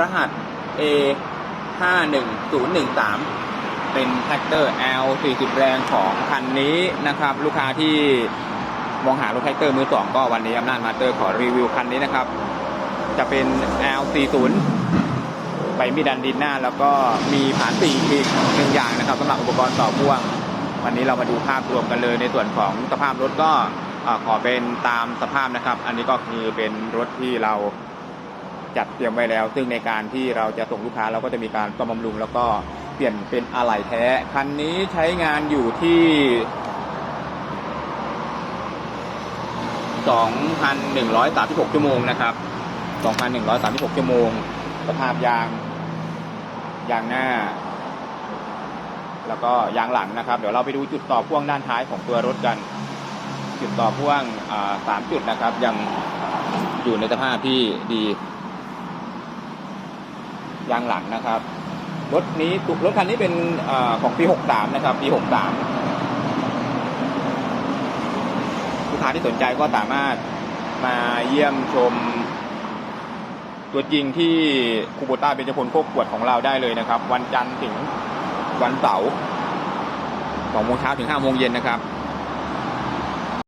รหัส A 5 1 0 1 3 เป็นแท็กเตอร์ L 40 แรงของคันนี้นะครับ ลูกค้าที่มองหารถแท็กเตอร์มือสองก็วันนี้อำนาจมาเตอร์ขอรีวิวคันนี้นะครับ จะเป็น L 40ไปมีดันดินหน้า แล้วก็มีผานปีกอีกหนึ่งอย่างนะครับสำหรับอุปกรณ์ต่อพ่วง วันนี้เรามาดูภาพรวมกันเลยในส่วนของสภาพรถก็ขอเป็นตามสภาพนะครับ อันนี้ก็คือเป็นรถที่เรา จัดเตรียมไว้แล้ว ซึ่งในการที่เราจะส่งลูกค้าเราก็จะมีการซ่อมบำรุง แล้วก็เปลี่ยนเป็นอะไหล่แท้ คันนี้ใช้งานอยู่ที่ 2,136 ชั่วโมงนะครับ 2,136 ชั่วโมง สภาพยาง ยางหน้า แล้วก็ยางหลังนะครับ เดี๋ยวเราไปดูจุดต่อพ่วงด้านท้ายของตัวรถกัน จุดต่อพ่วงสามจุดนะครับ ยังอยู่ในสภาพที่ดี ยางหลังนะครับ รถนี้รถคันนี้เป็นอของปี 63 นะครับ ปี 63 ลูกค้าที่สนใจก็สามารถมาเยี่ยมชม ตัวจริงที่คูโบต้าเบญจพลโคกขวดของเราได้เลยนะครับ วันจันทร์ถึงวันเสาร์2โมงเช้าถึง5โมงเย็นนะครับ